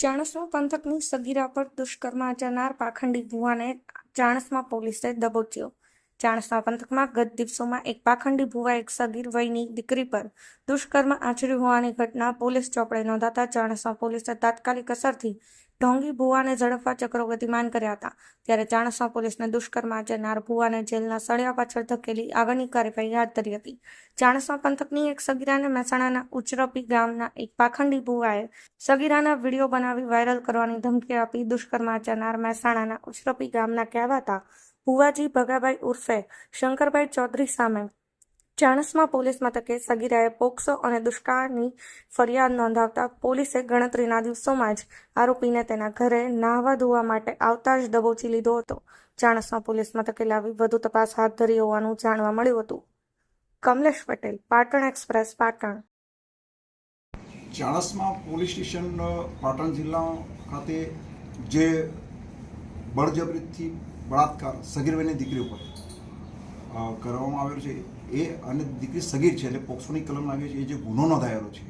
ચાણસ્મા પંથકની સગીરા પર દુષ્કર્મ આચરનાર પાખંડી ભુવાને ચાણસમા પોલીસે દબોચ્યો. ચાણસ્મા પંથકમાં ગત દિવસોમાં એક પાખંડી ભુવા એક સગીર વયની દીકરી પર દુષ્કર્મ આચર્યું હોવાની ઘટના પોલીસ ચોપડે નોંધાતા ચાણસ્મા પોલીસે તાત્કાલિક અસરથી ઢોંગી ભુવાને ઝડપવા ચક્રો ગતિમાન કર્યા હતા. ત્યારે ચાણસ્મા પોલીસને દુષ્કર્મ આચરનાર ભુવાને જેલના સળિયા પાછળ ધકેલી આગળની કાર્યવાહી હાથ ધરી હતી. ચાણસ્મા પંથકની એક સગીરાને મહેસાણાના ઉચરપી ગામના એક પાખંડી ભુવાએ સગીરાના વીડિયો બનાવી વાયરલ કરવાની ધમકી આપી દુષ્કર્મ આચરનાર મહેસાણાના ઉચરપી ગામના કહેવાતા ભુવાજી ભગાભાઈ ઉર્ફે શંકરભાઈ ચૌધરી સામે ચાણસમાં પોલીસ મથકે સગીરાએ પોક્સો અને દુષ્કાળની ફરિયાદ નોંધાવતા પોલીસે ગણતરીના દિવસોમાં જ આરોપીને તેના ઘરે નાહવા ધોવા માટે આવતા જ દબોચી લીધો હતો. ચાણસમાં પોલીસ મથકે લાવી વધુ તપાસ હાથ ધરી હોવાનું જાણવા મળ્યું હતું. Kamlesh Patel, Patan express, Patan. Chanasma police station Patan જિલ્લા ખાતે જે બળજબરીથી બળાત્કાર સગીરભાઈની દીકરી ઉપર કરવામાં આવેલો છે. એ અને દીકરી સગીર છે, એટલે પોક્સોની કલમ લાગે છે, એ જે ગુનો નોંધાયેલો છે.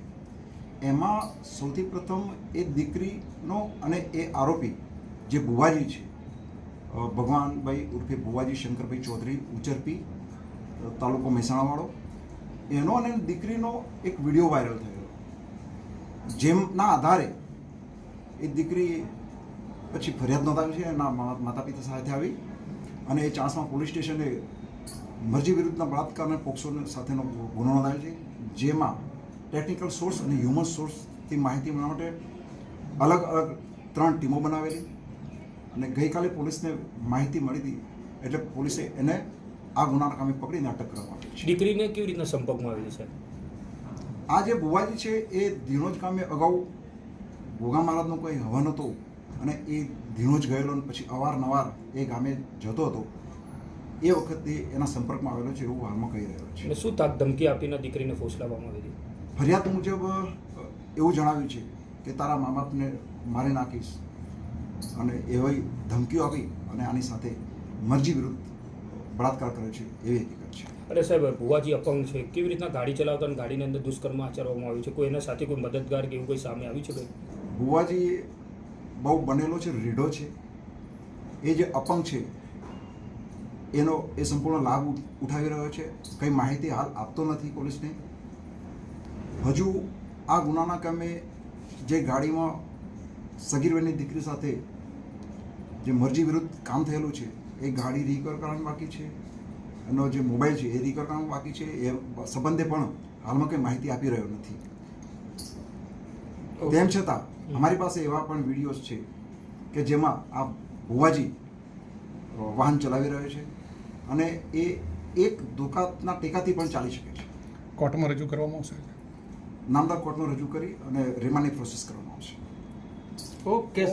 એમાં સૌથી પ્રથમ એ દીકરીનો અને એ આરોપી જે ભુવાજી છે ભગવાનભાઈ ઉર્ફે ભુવાજી શંકરભાઈ ચૌધરી ઉચરપી તાલુકો મહેસાણાવાળો. એનો અને દીકરીનો એક વીડિયો વાયરલ થયેલો. જેમના આધારે એ દીકરી પછી ફરિયાદ નોંધાવી છે એના માતા પિતા સાથે આવી અને એ ચાન્સમાં પોલીસ સ્ટેશને મરજી વિરુદ્ધના બળાત્કાર અને પોક્સો સાથેનો ગુનો નોંધાયો છે જેમાં ટેકનિકલ સોર્સ અને હ્યુમન સોર્સથી માહિતી મેળવવા માટે અલગ અલગ ત્રણ ટીમો બનાવેલી અને ગઈકાલે પોલીસને માહિતી મળી હતી એટલે પોલીસે એને આ ગુનાના કામે પકડીને અટક કરવા છે. દીકરીને કેવી રીતના સંપર્કમાં આવી છે? આ જે બુવાજી છે એ ધીણોજ ગામે અગાઉ ભોગા મહારાજનો કોઈ હવન હતો અને એ ધીણોજ ગયેલો અને પછી અવારનવાર એ ગામે જતો હતો એ વખતે એના સંપર્કમાં આવેલો છે એવું હાલમાં કહી રહ્યો છે. અને શું તાક ધમકી આપીને દીકરીને ફોસલાવવામાં આવી ફરિયાદ મુજબ એવું જણાવ્યું છે કે તારા મા બાપને મારી નાખીશ અને એવી ધમકીઓ આપી અને આની સાથે મરજી વિરુદ્ધ બળાત્કાર કર્યો છે એવી હકીકત છે. અરે સાહેબ ભુવાજી અપંગ છે. કેવી રીતના ગાડી ચલાવતા અને ગાડીની અંદર દુષ્કર્મ આચરવામાં આવ્યું છે? કોઈ એના સાથે કોઈ મદદગાર કે એવું કોઈ સામે આવ્યું છે કોઈ? ભુવાજી બહુ બનેલો છે, રીઢો છે. એ જે અપંગ છે, એનો એ સંપૂર્ણ લાભ ઉઠાવી રહ્યો છે. કંઈ માહિતી હાલ આપતો નથી પોલીસને. હજુ આ ગુનાના કામે જે ગાડીમાં સગીરબેનની દીકરી સાથે જે મરજી વિરુદ્ધ કામ થયેલું છે, એ ગાડી રિકવર કરવાની બાકી છે. એનો જે મોબાઈલ છે, એ રિકવર કરવાનું બાકી છે. એ સંબંધે પણ હાલમાં કંઈ માહિતી આપી રહ્યો નથી. તેમ છતાં અમારી પાસે એવા પણ વિડીયોઝ છે કે જેમાં આ ભુવાજી વાહન ચલાવી રહ્યો છે અને એ એક દુકાતના ટેકાથી પણ ચાલી શકે છે. કોર્ટમાં રજૂ કરવામાં આવશે? નામદાર કોર્ટમાં રજૂ કરી અને રિમાન્ડની પ્રોસેસ કરવામાં આવશે. ઓકે